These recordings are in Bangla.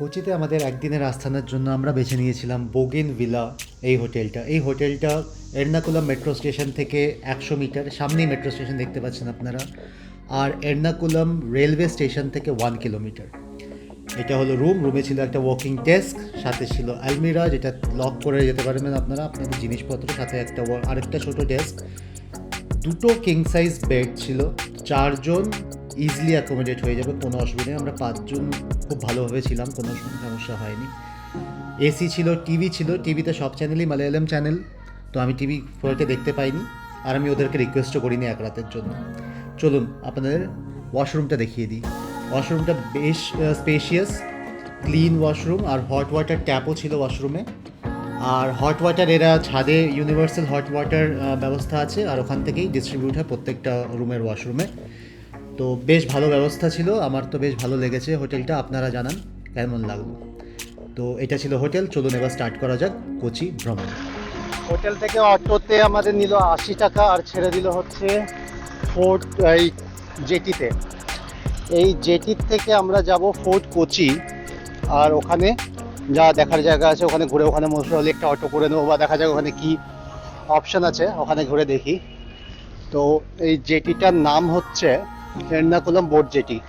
কোচিতে আমাদের একদিনের আস্থানার জন্য আমরা বেছে নিয়েছিলাম বোগেন ভিলা এই হোটেলটা। এই হোটেলটা এর্নাকুলাম মেট্রো স্টেশন থেকে একশো মিটার, সামনেই মেট্রো স্টেশন দেখতে পাচ্ছেন আপনারা, আর এর্নাকুলাম রেলওয়ে স্টেশন থেকে ওয়ান কিলোমিটার। এটা হলো রুম, রুমে ছিল একটা ওয়াকিং ডেস্ক, সাথে ছিল আলমিরা যেটা লক করে যেতে পারবেন আপনারা, আপনাদের জিনিসপত্র, সাথে একটা আরেকটা ছোট ডেস্ক। দুটো কিং সাইজ বেড ছিল, চারজন ইজিলি অ্যাকোমোডেট হয়ে যাবে, কোনো অসুবিধা আমরা পাঁচজন খুব ভালোভাবে ছিলাম, কোনো সমস্যা হয়নি। এসি ছিল টিভি ছিল টিভিতে সব চ্যানেলই মালায়ালাম চ্যানেল তো আমি টিভি ফোরতে দেখতে পাইনি, আর আমি ওদেরকে রিকোয়েস্টও করিনি এক রাতের জন্য। চলুন, আপনাদের ওয়াশরুমটা দেখিয়ে দিই। ওয়াশরুমটা বেশ স্পেশিয়াস ক্লিন ওয়াশরুম আর হট ওয়াটার ট্যাপও ছিল ওয়াশরুমে আর হট ওয়াটার এরা ছাদে ইউনিভার্সাল হট ওয়াটার ব্যবস্থা আছে, আর ওখান থেকেই ডিস্ট্রিবিউট হয় প্রত্যেকটা রুমের ওয়াশরুমে তো বেশ ভালো ব্যবস্থা ছিল। আমার তো বেশ ভালো লেগেছে হোটেলটা, আপনারা জানান কেমন লাগল। তো এটা ছিল হোটেল, চলুন এবার স্টার্ট করা যাক, কোচি ভ্রমণ। হোটেল থেকে অটোতে আমাদের নিল আশি টাকা আর ছেড়ে দিল হচ্ছে ফোর্ট এই জেটিতে। এই জেটির থেকে আমরা যাব ফোর্ট কোচি, আর ওখানে যা দেখার জায়গা আছে, ওখানে ঘুরে ওখানে মোস্ট হলে একটা অটো করে নেব বা দেখা যাক ওখানে কি অপশন আছে, ওখানে ঘুরে দেখি। তো এই জেটিটার নাম হচ্ছে এর্নাকুলাম বোট জেটি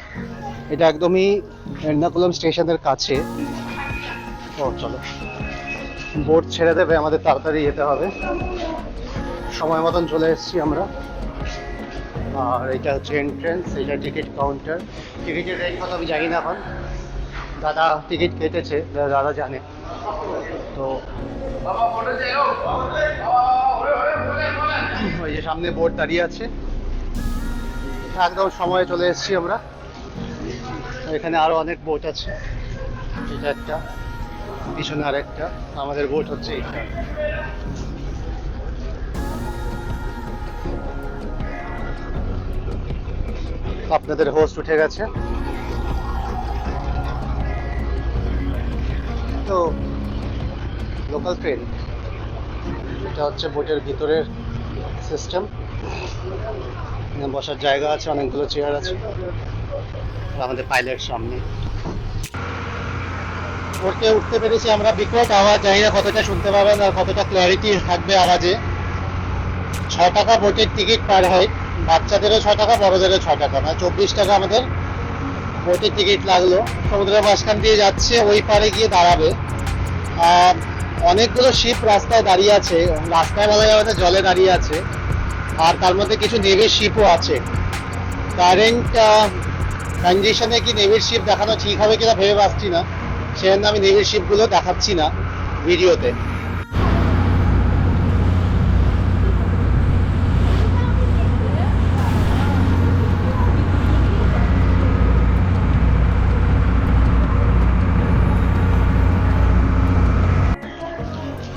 এটা একদমই এর্নাকুলাম স্টেশনের কাছে। ও, চলো। বোট ছেড়ে দেবে, আমাদের তাড়াতাড়ি যেতে হবে। সময় মতন চলে এসেছি আমরা। আর এটা হচ্ছে এন্ট্রেন্স এটা টিকিট কাউন্টার টিকিটের রেট কত আমি জানি না এখন। দাদা টিকিট কেটেছে দাদা জানে। তো ওই যে সামনে বোর্ড দাঁড়িয়ে আছে। একদম সময়ে চলে এসেছি আমরা। এখানে আরও অনেক বোট আছে। এটা একটা, পিছনে আরেকটা। আমাদের বোট হচ্ছে এইটা আপনাদের হোস্ট উঠে গেছে। তো লোকাল ট্রেন এটা হচ্ছে বোটের ভিতরের সিস্টেম বসার জায়গা আছে, অনেকগুলো চেয়ার আছে। আমাদের পাইলট সামনে। উঠতে উঠতে পেরেছি আমরা। বিকট আওয়াজ জানি না কতটা শুনতে পাবেন আর কতটা ক্ল্যারিটি থাকবে আওয়াজে। ছ টাকা বোটের টিকিট পার হয়। বাচ্চাদেরও ছ টাকা, বড়দেরও ছ টাকা। মানে চব্বিশ টাকা আমাদের বোটের টিকিট লাগল। সমুদ্রের মাঝখান দিয়ে যাচ্ছে, ওই পারে গিয়ে দাঁড়াবে। অনেকগুলো শিপ রাস্তায় দাঁড়িয়ে আছে। রাস্তায় বলা যাবে জলে দাঁড়িয়ে আছে। আর তার মধ্যে কিছু নেভির শিপও আছে। কারেন্ট কন্ডিশনে কি নেভির শিপ দেখানো ঠিক হবে কিনা ভেবে পাচ্ছি না। সেজন্য আমি নেভির শিপগুলো দেখাচ্ছি না ভিডিওতে।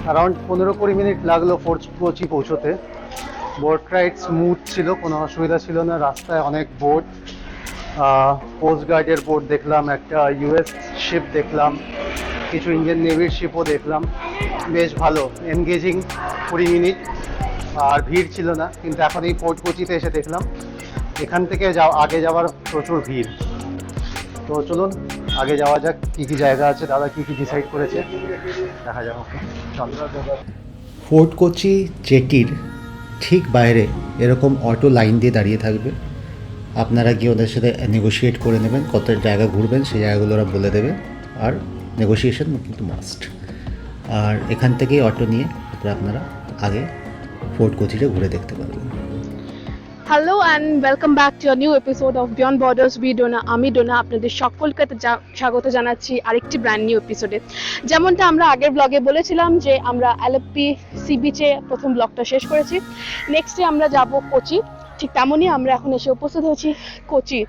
অ্যারাউন্ড পনেরো কুড়ি মিনিট লাগল ফোর্ট কোচি পৌঁছোতে। বোট রাইড স্মুথ ছিল, কোনো অসুবিধা ছিল না। রাস্তায় অনেক বোট গার্ডের বোট দেখলাম, একটা ইউএস শিপ দেখলাম, কিছু ইন্ডিয়ান নেভির শিপও দেখলাম। বেশ ভালো এনগেজিং কুড়ি মিনিট, আর ভিড় ছিল না, কিন্তু এখন এই পোর্ট কোচিতে এসে দেখলাম। এখান থেকে যাও, আগে যাওয়ার প্রচুর ভিড়। তো চলুন, আগে যাওয়া যাক, কী কী জায়গা আছে, দাদা কী কী ডিসাইড করেছে। দেখা যাক চলো। ফোর্ট কোচি জেটির ঠিক বাইরে এরকম অটো লাইন দিয়ে দাঁড়িয়ে থাকবে। আপনারা গিয়ে ওদের সাথে নেগোশিয়েট করে নেবেন, কত জায়গা ঘুরবেন, সেই জায়গাগুলো ওরা বলে দেবে। আর নেগোসিয়েশন কিন্তু মাস্ট আর এখান থেকেই অটো নিয়ে আপনারা আগে ফোর্ট কোচিটা ঘুরে দেখতে পারবেন। Hello and welcome back to new episode of beyond borders we Dona আমি ডোনা আপনাদের সকলকে স্বাগত জানাচ্ছি আরেকটি ব্র্যান্ড নিউ এপিসোডে যেমনটা আমরা আগের ব্লগে বলেছিলাম যে আমরা অ্যালেপ্পি সি বিচে প্রথম ব্লগটা শেষ করেছি। নেক্সটে আমরা যাব কোচি। ঠিক তেমনই আমরা এখন এসে উপস্থিত হয়েছি কোচি।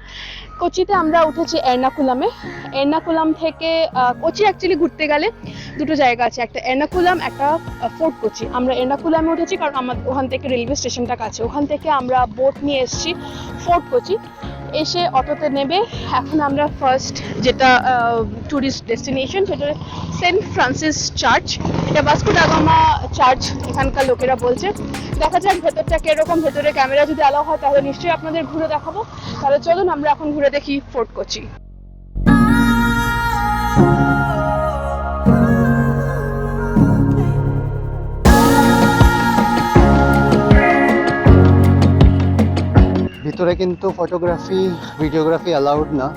কোচিতে আমরা উঠেছি এর্নাকুলামে। এর্নাকুলাম থেকে কোচি অ্যাকচুয়ালি ঘুরতে গেলে দুটো জায়গা আছে। একটা এর্নাকুলাম, একটা ফোর্ট কোচি। আমরা এর্নাকুলামে উঠেছি কারণ আমার ওখান থেকে রেলওয়ে স্টেশনটা কাছে। ওখান থেকে আমরা বোট নিয়ে এসেছি ফোর্ট কোচি। এসে অটোতে নেবে। এখন আমরা ফার্স্ট যেটা ট্যুরিস্ট ডেস্টিনেশন সেটা সেন্ট ফ্রান্সিস চার্চ এটা বাস্কো ডাগামা চার্চ এখানকার লোকেরা বলছে। দেখা যাক ভেতরটা কীরকম, ভেতরে ক্যামেরা যদি আলো হয় তাহলে নিশ্চয়ই আপনাদের ঘুরে দেখাবো। তাহলে চলুন আমরা এখন ঘুরে দেখি ফোর্ট কোচি কিন্তু ফটোগ্রাফি ভিডিওগ্রাফি অ্যালাউড না।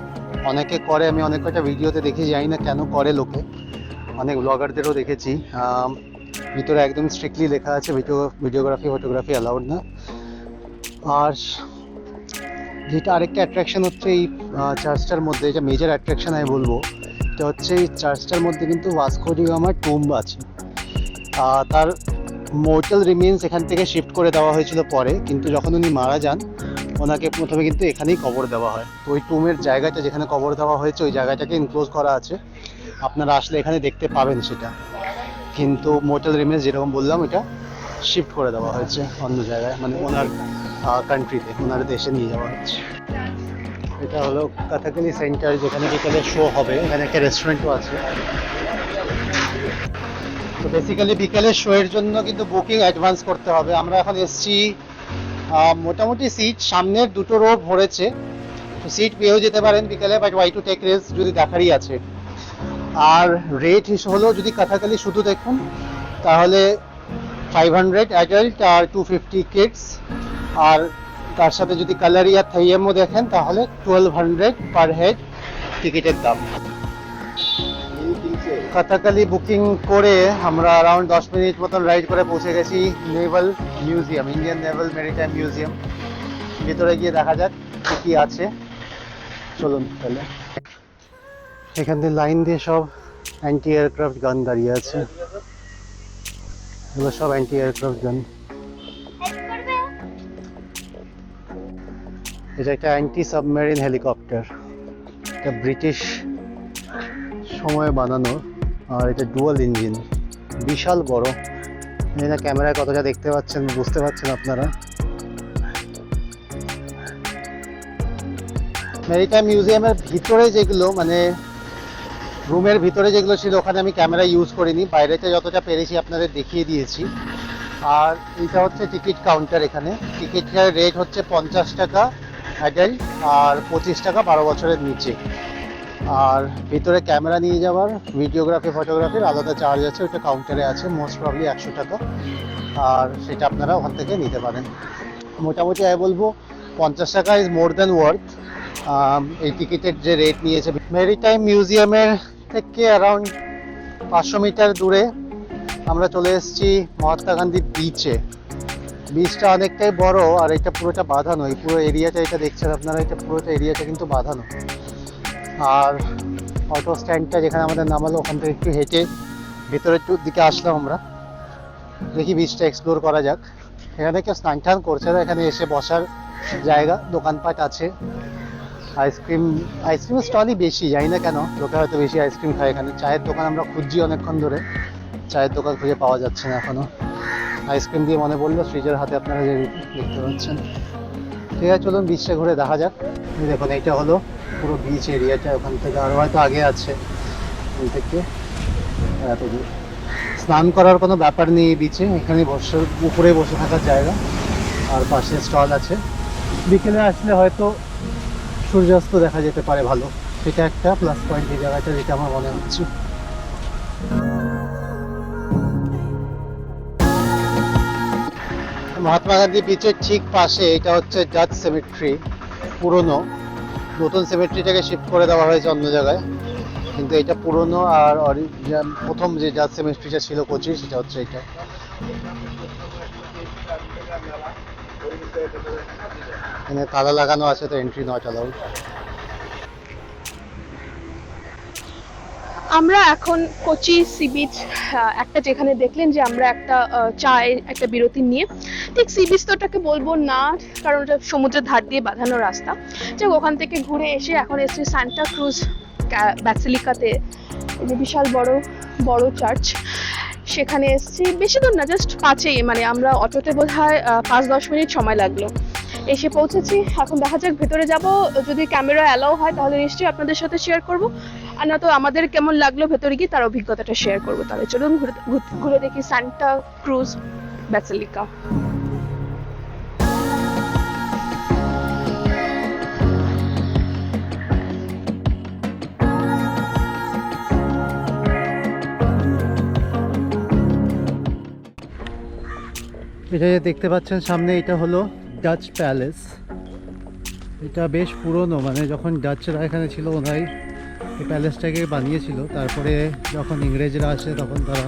অনেকে করে, আমি অনেক কটা ভিডিওতে দেখে যাই না কেন করে লোকে। অনেক ব্লগারদেরও দেখেছি। ভিতরে একদম স্ট্রিক্টলি লেখা আছে ভিডিও ভিডিওগ্রাফি ফটোগ্রাফি অ্যালাউড না। আর যেটা আরেকটা অ্যাট্রাকশন হচ্ছে এই চার্চটার মধ্যে যেটা মেজর অ্যাট্রাকশন আমি বলব, এটা হচ্ছে এই চার্চটার মধ্যে কিন্তু ভাস্কো আমার টুম্ব আছে। তার মোর্টাল রিমেন্স এখান থেকে শিফট করে দেওয়া হয়েছিল পরে, কিন্তু যখন উনি মারা যান ওনাকে প্রথমে কিন্তু এখানেই কবর দেওয়া হয়। তো ওই টুমের জায়গাটা যেখানে কবর দেওয়া হয়েছে, ওই জায়গাটাকে ইনক্লোজ করা আছে। আপনারা আসলে এখানে দেখতে পাবেন সেটা। কিন্তু মোর্টাল রিমেন্স যেরকম বললাম এটা শিফট করে দেওয়া হয়েছে অন্য জায়গায়। মানে ওনার কান্ট্রিতে ওনার দেশে নিয়ে যাওয়া হচ্ছে। এটা হলো কথাকালি সেন্টার যেখানে বিকেলে শো হবে। এখানে একটা রেস্টুরেন্টও আছে। তো বেসিক্যালি বিকেলের শো এর জন্য কিন্তু বুকিং অ্যাডভান্স করতে হবে। আমরা এখন এসছি মোটামুটি সিট সামনের দুটো রো ভরেছে। সিট পেয়েও যেতে পারেন বিকেলে but why to take risk যদি দেখারই আছে। আর রেট হলো যদি কথাকালি শুধু দেখুন, তাহলে ফাইভ হান্ড্রেড অ্যাডাল্ট আর টু ফিফটি কিডস আর তার সাথে যদি কালারি আর থাইএমও দেখেন, তাহলে টুয়েলভ হান্ড্রেড পার হেড টিকিটের দাম। কথাকালি বুকিং করে আমরা অ্যারাউন্ড দশ মিনিট মতন রাইড করে পৌঁছে গেছি naval museum Indian naval maritime museum ভিতরে গিয়ে দেখা যাক কি আছে। চলুন তাহলে। এখান থেকে লাইন দিয়ে সব অ্যান্টি এয়ারক্রাফট গান দাঁড়িয়ে আছে। এগুলো সব অ্যান্টি এয়ারক্রাফট গান এটা একটা অ্যান্টি সাবমেরিন হেলিকপ্টার এটা ব্রিটিশ সময়ে বানানো আর এটা ডুয়াল ইঞ্জিন বিশাল বড়। না ক্যামেরায় কতটা দেখতে পাচ্ছেন, বুঝতে পারছেন আপনারা। মেরিটাইম মিউজিয়ামের ভিতরে যেগুলো মানে রুমের ভিতরে যেগুলো ছিল, ওখানে আমি ক্যামেরা ইউজ করিনি। বাইরেতে যতটা পেরেছি আপনাদের দেখিয়ে দিয়েছি। আর এটা হচ্ছে টিকিট কাউন্টার এখানে। টিকিটের রেট হচ্ছে পঞ্চাশ টাকা অ্যাডাল্ট আর পঁচিশ টাকা বারো বছরের নিচে। আর ভিতরে ক্যামেরা নিয়ে যাওয়ার, ভিডিওগ্রাফি, ফটোগ্রাফির আলাদা চার্জ আছে ওটা কাউন্টারে আছে মোস্ট প্রবলি একশো টাকা। আর সেটা আপনারা ওখান থেকে নিতে পারেন। মোটামুটি আমি বলব, পঞ্চাশ টাকা ইজ মোর দ্যান ওয়ার্থ এই টিকিটের যে রেট নিয়েছে মেরিটাইম মিউজিয়ামের থেকে অ্যারাউন্ড পাঁচশো মিটার দূরে আমরা চলে এসেছি মহাত্মা গান্ধী বিচে বিচটা অনেকটাই বড়, আর এটা পুরোটা বাঁধানো, এই পুরো এরিয়াটা এটা দেখছেন আপনারা, এটা পুরোটা এরিয়াটা কিন্তু বাঁধানো। আর অটো স্ট্যান্ডটা যেখানে আমাদের নামালো, ওখান থেকে একটু হেঁটে ভেতরের দিকে আসলাম আমরা। দেখি বিচটা এক্সপ্লোর করা যাক। এখানে কেউ স্নান টান করছে না, এখানে এসে বসার জায়গা, দোকানপাট আছে। আইসক্রিম আইসক্রিমের স্টলই বেশি, জানি না কেন। লোকে হয়তো বেশি আইসক্রিম খায় এখানে। চায়ের দোকান আমরা খুঁজছি অনেকক্ষণ ধরে। চায়ের দোকান খুঁজে পাওয়া যাচ্ছে না এখনও। আইসক্রিম দিয়ে মনে পড়ল ফ্রিজের হাতে আপনারা যে দেখতে পাচ্ছেন। ঠিক আছে, চলুন বিচটা ঘুরে দেখা যাক। দেখুন, এইটা হলো পুরো বিচ এরিয়াটা ওখান থেকে আরও হয়তো আগে আছে। থেকে এত দূর স্নান করার কোনো ব্যাপার নেই বিচে এখানে বসে, উপরে বসে থাকার জায়গা। আর পাশে স্টল আছে। বিকেলে আসলে হয়তো সূর্যাস্ত দেখা যেতে পারে ভালো। সেটা একটা প্লাস পয়েন্ট এই জায়গাটা যেটা আমার মনে হচ্ছে। মহাত্মা গান্ধী বিচের ঠিক পাশে এটা হচ্ছে জাজ সেমেট্রি পুরনো। নতুন সেমেট্রিটাকে শিফট করে দেওয়া হয়েছে অন্য জায়গায়। কিন্তু এটা পুরনো আর প্রথম যে যা সেমেট্রিটা ছিল কোচির সেটা হচ্ছে এটা। এখানে তালা লাগানো আছে, তো এন্ট্রি নট অ্যালাউড আমরা এখন কোচি, সি বিচ একটা যেখানে দেখলেন যে আমরা একটা চায় একটা বিরতি নিয়ে। ঠিক সি বিচ তো ওটাকে বলব না, কারণ ওটা সমুদ্রের ধার দিয়ে বাঁধানো রাস্তা। যাক, ওখান থেকে ঘুরে এসে এখন এসেছি সান্টা ক্রুজ ব্যাসিলিকাতে যে বিশাল বড় বড় চার্চ সেখানে এসেছি, বেশি দূর না জাস্ট পাঁচেই মানে আমরা অটোতে বোধ হয় পাঁচ দশ মিনিট সময় লাগল। এসে পৌঁছেছি, এখন দেখা যাক, ভেতরে যাব। যদি ক্যামেরা অ্যালাউ হয়, তাহলে নিশ্চয়ই আপনাদের সাথে শেয়ার করব। আর না তো আমাদের কেমন লাগল ভেতরে গিয়ে তার অভিজ্ঞতাটা শেয়ার করব। তাহলে চলুন ঘুরে দেখি সান্টা ক্রুজ ব্যাসিলিকা। এটা যে দেখতে পাচ্ছেন সামনে, এটা হলো ডাচ প্যালেস এটা বেশ পুরনো মানে যখন ডাচরা এখানে ছিল, ওনারাই এই প্যালেসটাকে বানিয়েছিল। তারপরে যখন ইংরেজরা আসে, তখন তারা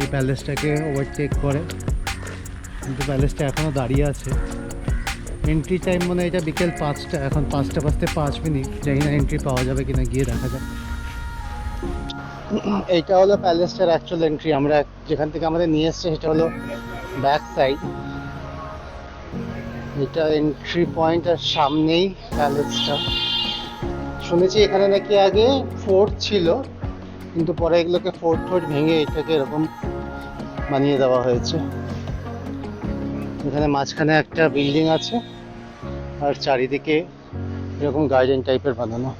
এই প্যালেসটাকে ওভারটেক করে। কিন্তু প্যালেসটা এখনও দাঁড়িয়ে আছে। এন্ট্রি টাইম মনে এটা বিকেল পাঁচটা। এখন পাঁচটা বাজতে পাঁচ মিনিট। জানি না এন্ট্রি পাওয়া যাবে কিনা, গিয়ে দেখা যাক। এইটা হলো প্যালেসটার অ্যাকচুয়াল এন্ট্রি আমরা যেখান থেকে আমাদের নিয়ে এসছে, সেটা হলো ব্যাক সাইড এটা এন্ট্রি পয়েন্ট আর সামনেই প্যালেসটা শুনেছি এখানে নাকি আগে ফোর্ট ছিল কিন্তু পরে এগুলোকে ফোর্ট ফোর্ট ভেঙে এটাকে এরকম বানিয়ে দেওয়া হয়েছে। এখানে মাঝখানে একটা বিল্ডিং আছে আর চারিদিকে এরকম গার্ডেন টাইপের বানানো।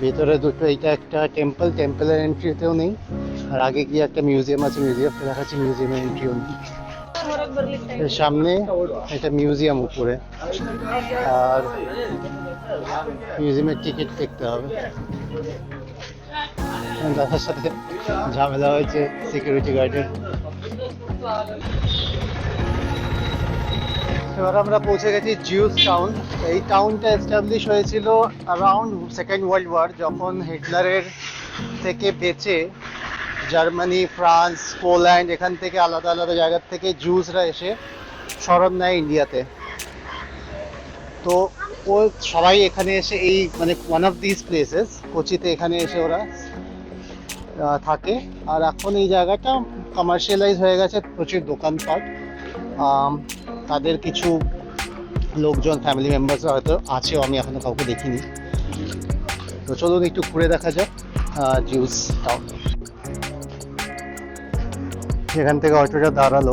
ভেতরে দুটো এইটা একটা টেম্পল টেম্পলের এন্ট্রিতেও নেই আর আগে গিয়ে একটা মিউজিয়াম আছে মিউজিয়ামটা দেখাচ্ছি মিউজিয়ামের এন্ট্রিও নেই। সামনে একটা মিউজিয়াম উপরে। আর মিউজিয়ামের টিকিট দেখতে হবে। দাদার সাথে ঝামেলা হয়েছে সিকিউরিটি গার্ডের এবার আমরা পৌঁছে গেছি জিউস টাউন এই টাউনটা এস্টাবলিশ হয়েছিল অ্যারাউন্ড সেকেন্ড ওয়ার্ল্ড ওয়ার যখন হিটলারের থেকে বেঁচে জার্মানি, ফ্রান্স, পোল্যান্ড এখান থেকে আলাদা আলাদা জায়গার থেকে জুসরা এসে শরণ নেয় ইন্ডিয়াতে। তো ও সবাই এখানে এসে এই মানে ওয়ান অফ দিস প্লেসেস কোচিতে এখানে এসে ওরা থাকে। আর এখন এই জায়গাটা কমার্শিয়ালাইজ হয়ে গেছে, প্রচুর দোকানপাট। তাদের কিছু লোকজন ফ্যামিলি মেম্বার্স হয়তো আছেও, আমি এখনও কাউকে দেখিনি। তো চলুন একটু ঘুরে দেখা যাক জিউস টাউন এখান থেকে অটোটা দাঁড়াল।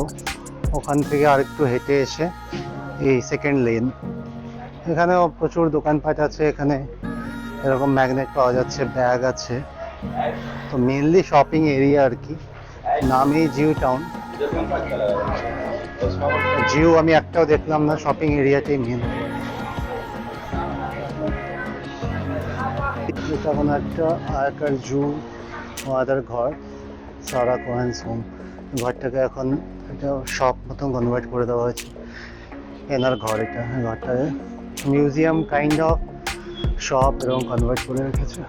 ওখান থেকে আরেকটু হেঁটে এসে এই সেকেন্ড লেন এখানেও প্রচুর দোকানপাট আছে, এখানে এরকম ম্যাগনেট পাওয়া যাচ্ছে ব্যাগ আছে। তো মেনলি শপিং এরিয়া আর কি। নামেই জিও টাউন জিও আমি একটাও দেখলাম না শপিং এরিয়াটাই মেন এটা একটা আগেকার জু আদার ঘর সারা কোহেন্স হোম ঘরটাকে এখন একটা শপ মতন কনভার্ট করে দেওয়া হয়েছে। এনার ঘর এটা, ঘরটাকে। মিউজিয়াম কাইন্ড অফ শপ এরকম কনভার্ট করে রেখেছে।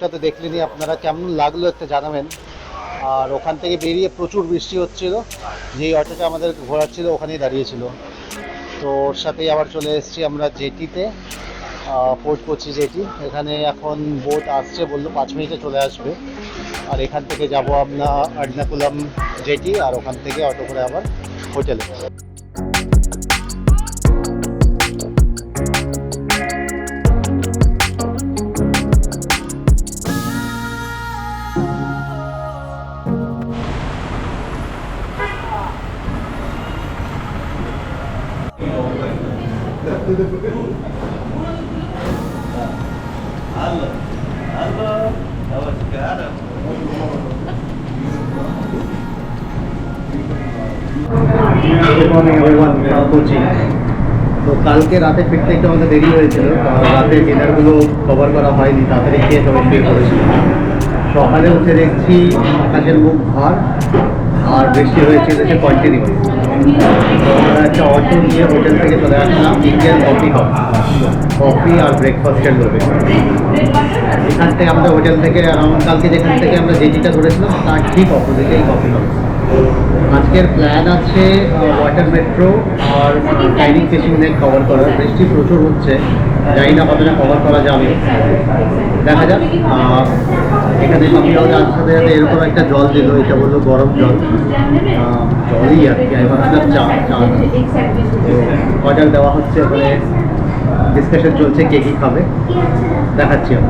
কাটাগালি শোটা তো দেখলেনি আপনারা কেমন লাগল একটা জানাবেন। আর ওখান থেকে বেরিয়ে প্রচুর বৃষ্টি হচ্ছিল, যেই অটোটা আমাদের ঘোরাচ্ছিল ওখানেই দাঁড়িয়েছিল। তো ওর সাথেই আবার চলে এসেছি আমরা জেটিতে ফোর্ট করছি জেটি। এখানে এখন বোট আসছে বলল পাঁচ মিনিটে চলে আসবে। আর এখান থেকে যাব আমরা আডনাকুলাম জেটি, আর ওখান থেকে অটো করে আবার হোটেলে তো কালকে রাতে ফিরতে একটু আমাদের দেরি হয়েছিল রাতে ডিনারগুলো কভার করা হয়নি তাড়াতাড়ি খেয়ে সবাই শুয়ে পড়েছিল সকালে উঠে দেখছি আকাশের মুখ ভার, আর বৃষ্টি হয়েছে কন্টিনিউ তো আমরা একটা অটো নিয়ে হোটেল থেকে চলে আসলাম ইন্ডিয়ান কফি হাউস কফি আর ব্রেকফাস্টের লোভে এখান থেকে আমাদের হোটেল থেকে কালকে যেখান থেকে আমরা জেটিটা ধরেছিলাম, তার ঠিক অপোজিটেই কফি হাউস আজকের প্ল্যান আছে ওয়াটার মেট্রো আর চাইনিজ ফিশিং নেট কভার করার। বৃষ্টি প্রচুর হচ্ছে, জানি না কতটা কভার করা যাবে। দেখা যাক এখানে যার সাথে সাথে এরকম একটা জল দিল, এটা বলল গরম জল। জলই আর কি চা চা। অর্ডার দেওয়া হচ্ছে ওখানে ডিসকাশন চলছে কে কী খাবে। দেখাচ্ছি আমি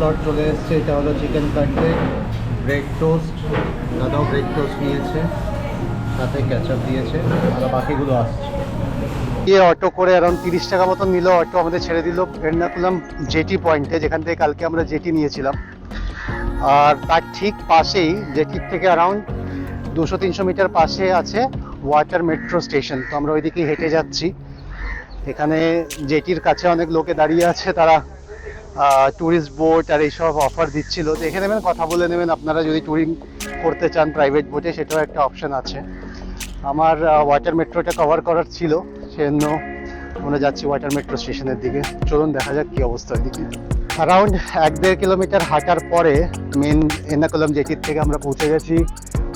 স্লট চলে এসেছে, এটা হলো চিকেন কাটলেট ব্রেড টোস্ট দাদাও ব্রেড টোস্ট নিয়েছে, সাথে ক্যাচআপ দিয়েছে, আর বাকিগুলো আসছে। গিয়ে অটো করে অ্যারাউন্ড তিরিশ টাকা মতন নিল অটো, আমাদের ছেড়ে দিল। এর্নাকুলাম জেটি পয়েন্টে যেখান থেকে কালকে আমরা জেটি নিয়েছিলাম। আর তার ঠিক পাশেই, জেটির থেকে অ্যারাউন্ড দুশো তিনশো মিটার পাশে আছে ওয়াটার মেট্রো স্টেশন তো আমরা ওইদিকে হেঁটে যাচ্ছি। এখানে জেটির কাছে অনেক লোকে দাঁড়িয়ে আছে, তারা ট্যুরিস্ট বোট আর এইসব অফার দিচ্ছিল। দেখে নেবেন কথা বলে নেবেন, আপনারা যদি ট্যুরিং করতে চান প্রাইভেট বোটে সেটাও একটা অপশান আছে। আমার ওয়াটার মেট্রোটা কভার করার ছিল, সেজন্য আমরা যাচ্ছি ওয়াটার মেট্রো স্টেশনের দিকে। চলুন, দেখা যাক কী অবস্থা ওইদিকে অ্যারাউন্ড এক দেড় কিলোমিটার হাঁটার পরে মেন এর্নাকুলাম জেটির থেকে আমরা পৌঁছে গেছি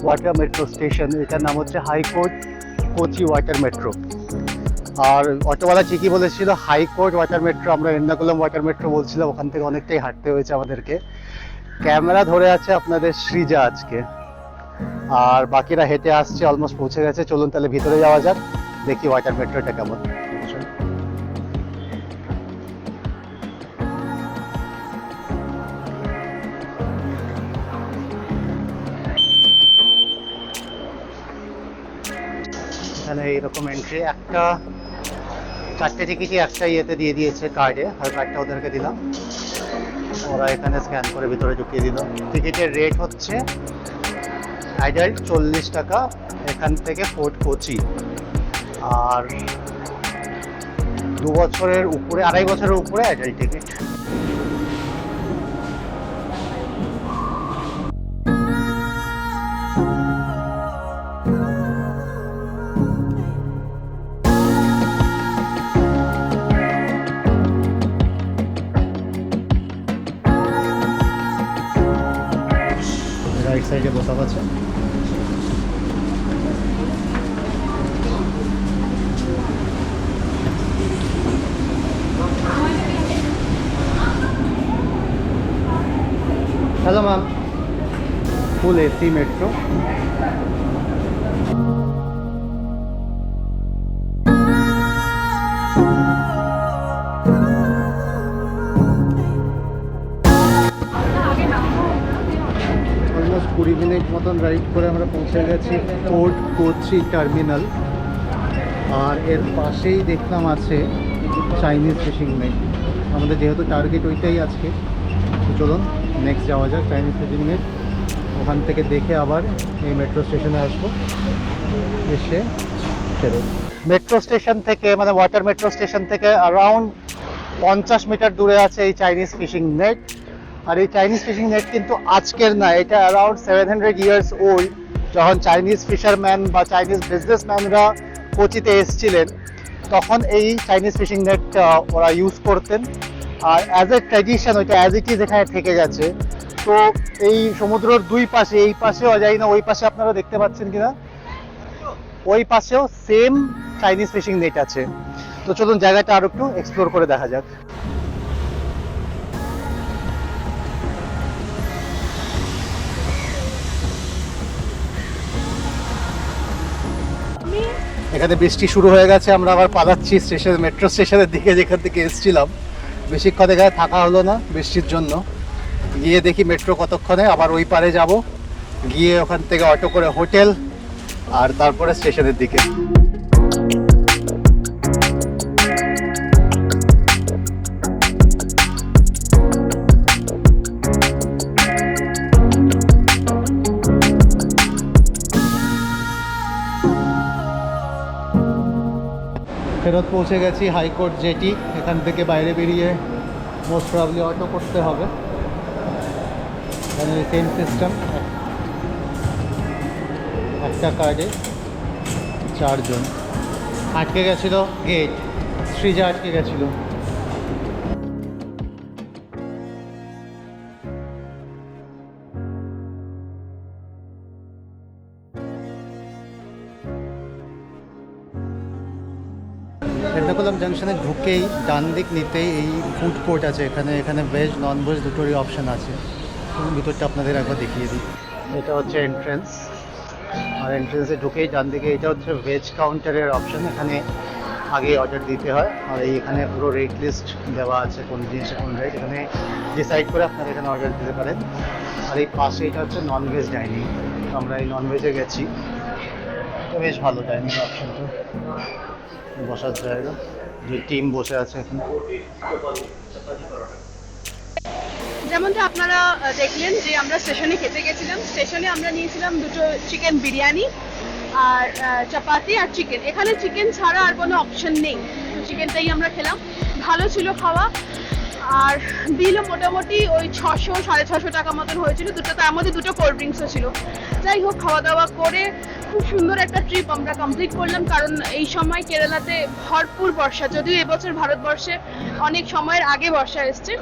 ওয়াটার মেট্রো স্টেশন এটার নাম হচ্ছে high court Kochi water metro আর অটোওয়ালা ঠিকই বলেছিল হাইকোর্ট ওয়াটার মেট্রো আমরা এর্নাকুলাম ওয়াটার মেট্রো বলছিলাম, ওখান থেকে অনেকটাই হাঁটতে হয়েছে আমাদেরকে। ক্যামেরা ধরে আছে আপনাদের সৃজা আজকে। আর বাকিরা হেঁটে আসছে অলমোস্ট পৌঁছে গেছে। চলুন তাহলে ভিতরে যাওয়া যাক, দেখি ওয়াটার মেট্রোটা কেমন। এখানে এইরকম এন্ট্রি একটা চারটে টিকিটই একটা ইয়েতে দিয়ে দিয়েছে কার্ডে আর কার্ডটা ওদেরকে দিলাম। ওরা এখানে স্ক্যান করে ভিতরে ঢুকিয়ে দিল। টিকিটের রেট হচ্ছে অ্যাডাল্ট চল্লিশ টাকা, এখান থেকে ফোর্ট কোচি। আর দু বছরের উপরে, আড়াই বছরের উপরে অ্যাডাল্ট টিকিট বসা আছে। Hello ma'am. Full AC metro. Minute মতন রাইড করে আমরা পৌঁছে গেছি ফোর্ট কোচি টার্মিনাল আর এর পাশেই দেখলাম আছে চাইনিজ ফিশিং নেট আমাদের যেহেতু টার্গেট ওইটাই আজকে। চলুন নেক্সট যাওয়া যাক চাইনিজ ফিশিং নেট ওখান থেকে দেখে আবার এই মেট্রো স্টেশনে আসব। এসে ফেরত মেট্রো স্টেশন থেকে মানে ওয়াটার মেট্রো স্টেশন থেকে অ্যারাউন্ড পঞ্চাশ মিটার দূরে আছে এই চাইনিজ ফিশিং নেট আর এই চাইনিজ ফিশিং নেট কিন্তু আজকের না, এটা around seven hundred years old যখন চাইনিজ ফিশারম্যান বা চাইনিজ বিজনেসম্যানরা কোচিতে এসছিলেন, তখন এই চাইনিজ ফিশিং নেট ওরা ইউজ করতেন। আর অ্যাজ এ ট্র্যাডিশন ওইটা অ্যাজ ইট ইজ এখানে থেকে গেছে। তো এই সমুদ্রর দুই পাশে, এই পাশেও যাই না, ওই পাশে আপনারা দেখতে পাচ্ছেন কিনা? ওই পাশেও সেম চাইনিজ ফিশিং নেট আছে। তো চলুন জায়গাটা আরও একটু এক্সপ্লোর করে দেখা যাক। এখানে বৃষ্টি শুরু হয়ে গেছে, আমরা আবার পালাচ্ছি স্টেশন, মেট্রো স্টেশনের দিকে যেখান থেকে এসেছিলাম। বেশিক্ষণ এখানে থাকা হলো না বৃষ্টির জন্য। গিয়ে দেখি মেট্রো কতক্ষণে, আবার ওই পারে যাব। গিয়ে ওখান থেকে অটো করে হোটেল আর তারপরে স্টেশনের দিকে। ফেরত পৌঁছে গেছি হাইকোর্ট জেটি। এখান থেকে বাইরে বেরিয়ে মোস্ট প্রবলি অটো করতে হবে। সেম সিস্টেম একটা কার্ডে চারজন। আটকে গেছিল গেট সৃজা আটকে গেছিল। এর্নাকুলাম ঢুকেই, ডান দিক নিতেই এই ফুড কোর্ট আছে। এখানে এখানে ভেজ নন ভেজ দুটোরই অপশান আছে। ভিতরটা আপনাদের একবার দেখিয়ে দিই। এটা হচ্ছে এন্ট্রেন্স আর এন্ট্রেন্সে ঢুকেই ডান দিকে এটা হচ্ছে ভেজ কাউন্টারের অপশন এখানে আগে অর্ডার দিতে হয়। আর এই এখানে পুরো রেট লিস্ট দেওয়া আছে কোন জিনিসে কোন রেট এখানে ডিসাইড করে আপনারা এখানে অর্ডার দিতে পারেন। আর এই পাশে এটা হচ্ছে নন ভেজ ডাইনিং আমরা এই নন ভেজে গেছি। বেশ ভালো ডাইনিং অপশনটা বসার জায়গা। যে টিম বসে আছে এখানে। যেমনটা আপনারা দেখলেন যে আমরা স্টেশনে খেতে গেছিলাম। স্টেশনে আমরা নিয়েছিলাম দুটো চিকেন বিরিয়ানি আর চাপাতি আর চিকেন এখানে চিকেন ছাড়া আর কোনো অপশন নেই। তো চিকেনটাই আমরা খেলাম। ভালো ছিল খাওয়া। আর বিলও মোটামুটি ওই ছশো, সাড়ে ছশো টাকা মতন হয়েছিল। দুটো তার মধ্যে দুটো কোল্ড ড্রিঙ্কসও ছিল। যাই হোক, খাওয়া দাওয়া করে খুব সুন্দর একটা ট্রিপ আমরা কমপ্লিট করলাম, কারণ এই সময় কেরালাতে ভরপুর বর্ষা। যদিও এবছর ভারতবর্ষে অনেক সময়ের আগে বর্ষা এসছে।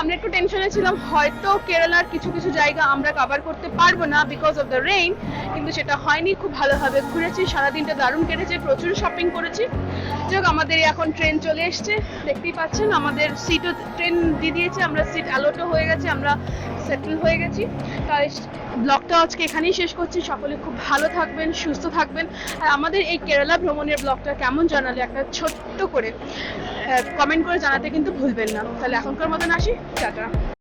আমরা একটু টেনশনে ছিলাম, হয়তো কেরালার কিছু কিছু জায়গা আমরা কভার করতে পারব না বিকজ অফ দ্য রেইন কিন্তু সেটা হয়নি। খুব ভালোভাবে ঘুরেছি, সারাদিনটা দারুণ কেটেছে, প্রচুর শপিং করেছি। যাক আমাদের এখন ট্রেন চলে এসছে। দেখতেই পাচ্ছেন, আমাদের সিটও ট্রেন দিয়ে দিয়েছে, আমরা সিট অ্যালোটও হয়ে গেছে, আমরা সেটেল হয়ে গেছি। তাই ব্লগটা আজকে এখানেই শেষ করছি। সকলে খুব ভালো থাকবেন, সুস্থ থাকবেন। আর আমাদের এই কেরালা ভ্রমণের ব্লগটা কেমন জানালে একটা ছোট্ট করে কমেন্ট করে জানাতে কিন্তু ভুলবেন না। তাহলে এখনকার মতন আসি, টাটা।